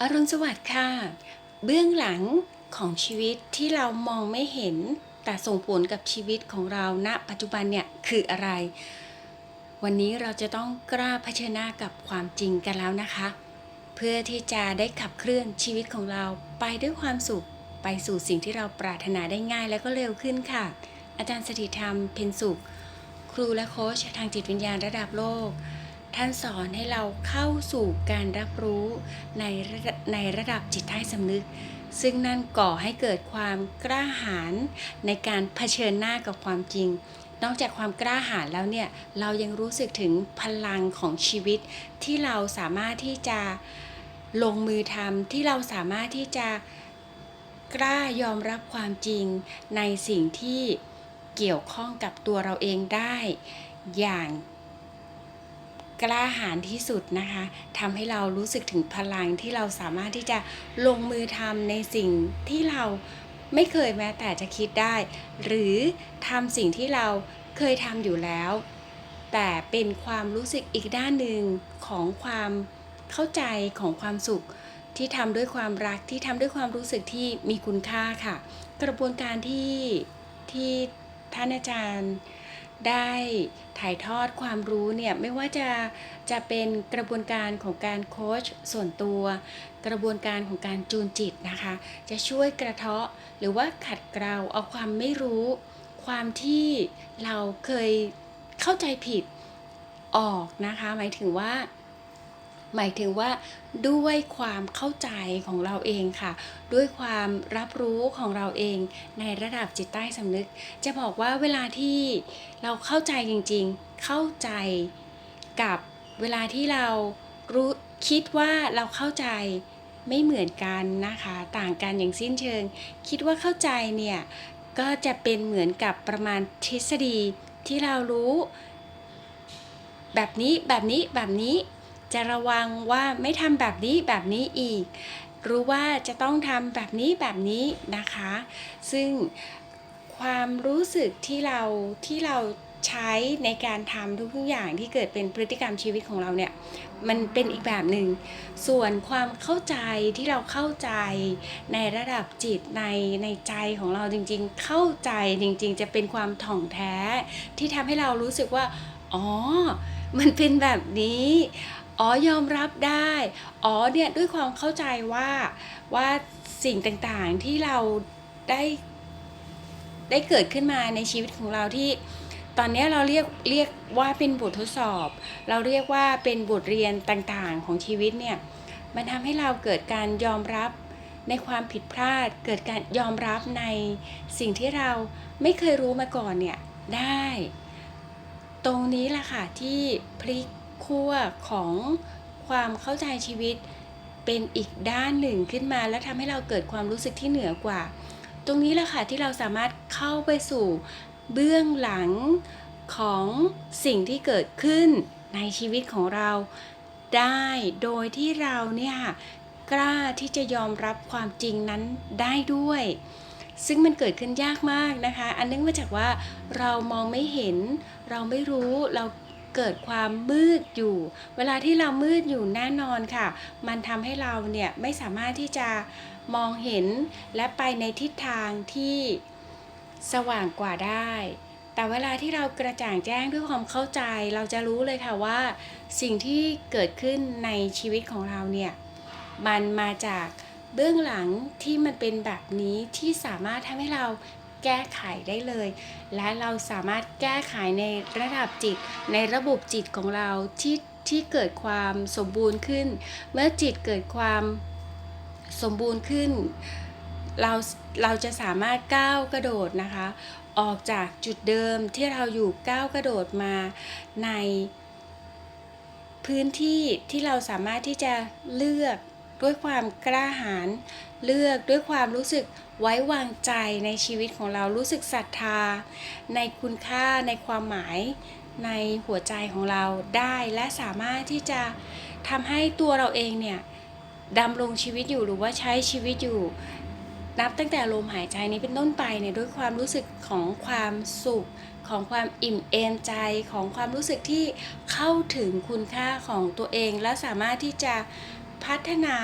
อรุณสวัสดิ์ค่ะ เบื้องหลังของชีวิตที่เรามองไม่เห็น แต่ส่งผลกับชีวิตของเราณปัจจุบันเนี่ยคืออะไร วันนี้เราจะต้องกล้าเผชิญหน้ากับความจริงกันแล้วนะคะ เพื่อที่จะได้ขับเคลื่อนชีวิตของเราไปด้วยความสุข ไปสู่สิ่งที่เราปรารถนาได้ง่ายและก็เร็วขึ้นค่ะ อาจารย์สถิธรรม เพ็ญสุข ครูและโค้ชทางจิตวิญญาณระดับโลก ท่านสอนให้เราเข้าสู่การรับรู้ในในระดับจิตใต้สำนึก ซึ่งนั่นก่อให้เกิดความกล้าหาญในการเผชิญหน้ากับความจริง นอกจากความกล้าหาญแล้วเนี่ย เรายังรู้สึกถึงพลังของชีวิต ที่เราสามารถที่จะลงมือทำที่เราสามารถที่จะกล้ายอมรับความจริงในสิ่งที่เกี่ยวข้องกับตัวเราเองได้อย่าง กล้าหาญที่สุดนะคะทำให้เรารู้สึกถึงพลังที่เราสามารถที่จะลงมือทำในสิ่งที่เราไม่เคยแม้แต่จะคิดได้ หรือทำสิ่งที่เราเคยทำอยู่แล้ว แต่เป็นความรู้สึกอีกด้านหนึ่งของความเข้าใจของความสุข ที่ทำด้วยความรักที่ทำด้วยความรู้สึกที่มีคุณค่าค่ะ กระบวนการที่ที่ท่านอาจารย์ ได้ถ่ายทอดความรู้เนี่ยไม่ว่าจะจะเป็นกระบวนการของการโค้ชส่วนตัว กระบวนการของการจูนจิตนะคะ จะช่วยกระเทาะหรือว่าขัดเกลาเอาความไม่รู้ ความที่เราเคยเข้าใจผิดออกนะคะ หมายถึงว่า หมายถึงว่าด้วยความเข้าใจของเราเองค่ะ ด้วยความรับรู้ของเราเองในระดับจิตใต้สำนึก จะบอกว่าเวลาที่เราเข้าใจจริงๆ เข้าใจกับเวลาที่เรารู้คิดว่าเราเข้าใจไม่เหมือนกันนะคะ ต่างกันอย่างสิ้นเชิง คิดว่าเข้าใจเนี่ยก็จะเป็นเหมือนกับประมาณทฤษฎีที่เรารู้ แบบนี้แบบนี้แบบนี้ จะระวังว่าไม่ทำแบบนี้แบบนี้อีก รู้ว่าจะต้องทำแบบนี้แบบนี้นะคะ ซึ่งความรู้สึกที่เราที่เราใช้ในการทำทุกๆอย่างที่เกิดเป็นพฤติกรรมชีวิตของเราเนี่ย มันเป็นอีกแบบหนึ่ง ส่วนความเข้าใจที่เราเข้าใจในระดับจิตในในใจของเราจริงๆ เข้าใจจริงๆ จะเป็นความถ่องแท้ที่ทำให้เรารู้สึกว่า อ๋อ มันเป็นแบบนี้ อ๋อยอมรับได้ อ๋อเนี่ยด้วยความเข้าใจว่าว่าสิ่งต่างๆที่เราได้ได้เกิดขึ้นมาในชีวิตของเราที่ ตอนนี้เราเรียกเรียกว่าเป็นบททดสอบ เราเรียกว่าเป็นบทเรียนต่างๆของชีวิตเนี่ยมันทำให้เราเกิดการยอมรับในความผิดพลาด เกิดการยอมรับในสิ่งที่เราไม่เคยรู้มาก่อนเนี่ยได้ ตรงนี้แหละค่ะที่พลิก ขั้วของความเข้าใจชีวิตเป็นอีกด้านหนึ่งขึ้นมา และทำให้เราเกิดความรู้สึกที่เหนือกว่า ตรงนี้แหละค่ะที่เราสามารถเข้าไปสู่เบื้องหลังของสิ่งที่เกิดขึ้นในชีวิตของเราได้โดยที่เราเนี่ยกล้าที่จะยอมรับความจริงนั้นได้ด้วย ซึ่งมันเกิดขึ้นยากมากนะคะ อันเนื่องมาจากว่าเรามองไม่เห็น เราไม่รู้เรา เกิดความมืดอยู่ เวลาที่เรามืดอยู่แน่นอนค่ะ มันทำให้เราเนี่ยไม่สามารถที่จะมองเห็นและไปในทิศทางที่สว่างกว่าได้ แต่เวลาที่เรากระจ่างแจ้งด้วยความเข้าใจ เราจะรู้เลยค่ะว่า สิ่งที่เกิดขึ้นในชีวิตของเราเนี่ย มันมาจากเบื้องหลังที่มันเป็นแบบนี้ที่สามารถทำให้เรา แก้ไขได้เลย และเราสามารถแก้ไขในระดับจิต ในระบบจิตของเราที่ที่เกิดความสมบูรณ์ขึ้น เมื่อจิตเกิดความสมบูรณ์ขึ้น เราเราจะสามารถก้าวกระโดดนะคะ ออกจากจุดเดิมที่เราอยู่ก้าวกระโดดมาในพื้นที่ที่เราสามารถที่จะเลือก ด้วยความกล้าหาญเลือกด้วยความรู้สึกไว้วางใจในชีวิตของเรารู้สึกศรัทธา ในคุณค่าในความหมายในหัวใจของเราได้และสามารถที่จะทำให้ตัวเราเองเนี่ยดำรงชีวิตอยู่หรือว่าใช้ชีวิตอยู่ นับตั้งแต่ลมหายใจนี้เป็นต้นไปเนี่ยด้วยความรู้สึกของความสุขของความอิ่มเอมใจของความรู้สึกที่เข้าถึงคุณค่าของตัวเองและสามารถที่จะ พัฒนา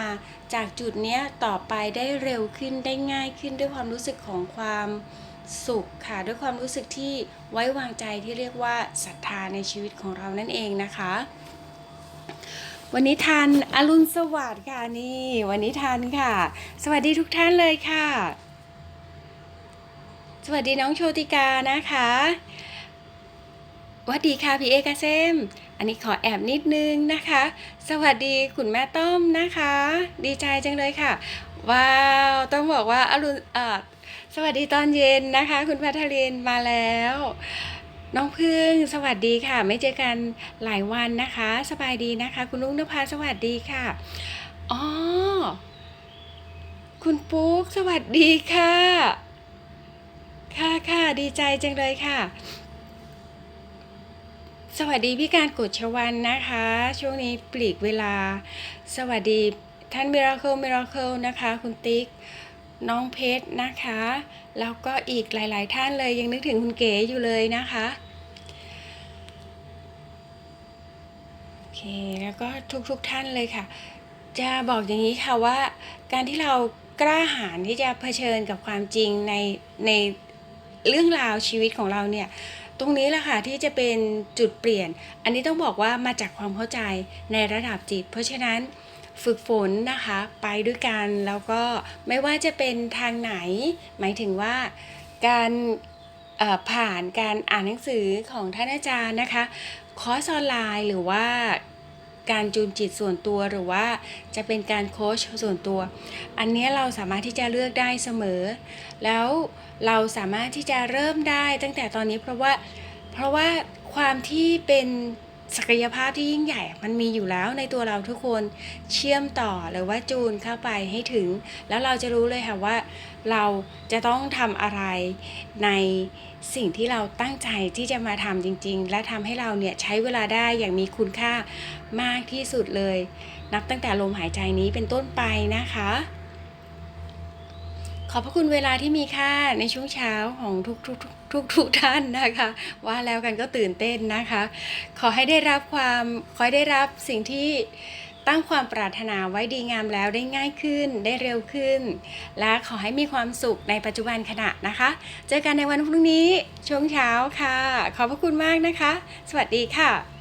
จากจุดนี้ต่อไปได้เร็วขึ้นได้ง่ายขึ้นด้วยความรู้สึกของความสุขค่ะ ด้วยความรู้สึกที่ไว้วางใจที่เรียกว่าศรัทธาในชีวิตของเรานั่นเองนะคะ วันนี้ทานอรุณสวัสดิ์ค่ะนี่ วันนี้ทานค่ะ สวัสดีทุกท่านเลยค่ะ สวัสดีน้องโชติกานะคะสวัสดีค่ะพี่เอกเซม อันนี้ขอแอบนิดนึงนะคะ สวัสดีคุณแม่ต้อมนะคะ ดีใจจังเลยค่ะ ว้าว ต้องบอกว่าอรุณเอ่อสวัสดีตอนเย็นนะคะ คุณพัทรินมาแล้ว น้องพึ่งสวัสดีค่ะ ไม่เจอกันหลายวันนะคะ สบายดีนะคะ คุณลุงนภาสวัสดีค่ะอ๋อคุณปุ๊กสวัสดีค่ะ ค่ะค่ะดีใจจังเลยค่ะ สวัสดีพี่การกฎชวันนะคะ ช่วงนี้ปลีกเวลา สวัสดีท่านมิราเคิลมิราเคิลนะคะ คุณติ๊กน้องเพชรนะคะ แล้วก็อีกหลาย ๆ ท่านเลยยังนึกถึงคุณเก๋อยู่เลยนะคะโอเคแล้วก็ทุก ๆ ท่านเลยค่ะ จะบอกอย่างนี้ค่ะว่า การที่เรากล้าหาญที่จะเผชิญกับความจริงในในเรื่องราวชีวิตของเราเนี่ย ตรงนี้แหละค่ะที่จะเป็นจุดเปลี่ยน อันนี้ต้องบอกว่ามาจากความเข้าใจในระดับจิต เพราะฉะนั้นฝึกฝนนะคะไปด้วยกันแล้วก็ไม่ว่าจะเป็นทางไหน หมายถึงว่าการผ่านการอ่านหนังสือของท่านอาจารย์นะคะ คอร์สออนไลน์หรือว่า การจูนจิตส่วนตัวหรือว่าจะเป็นการโค้ชส่วนตัว อันนี้เราสามารถที่จะเลือกได้เสมอ แล้วเราสามารถที่จะเริ่มได้ตั้งแต่ตอนนี้เพราะว่าเพราะว่าความที่เป็น ศักยภาพที่ยิ่งใหญ่มันมีอยู่แล้วในตัวเราทุกคนเชื่อมต่อหรือว่าจูนเข้าไปให้ถึง แล้วเราจะรู้เลยค่ะว่า เราจะต้องทำอะไรในสิ่งที่เราตั้งใจที่จะมาทำจริง ๆ และทำให้เราเนี่ยใช้เวลาได้อย่างมีคุณค่ามากที่สุดเลย นับตั้งแต่ลมหายใจนี้เป็นต้นไปนะคะ ขอบพระคุณเวลาที่มีค่าในช่วงเช้าของทุกทุกทุกทุกท่านนะคะ ว่าแล้วกันก็ตื่นเต้นนะคะ ขอให้ได้รับความขอให้ได้รับสิ่งที่ตั้งความปรารถนาไว้ดีงามแล้วได้ง่ายขึ้นได้เร็วขึ้น และขอให้มีความสุขในปัจจุบันขณะนะคะ เจอกันในวันพรุ่งนี้ช่วงเช้าค่ะ ขอบพระคุณมากนะคะ สวัสดีค่ะ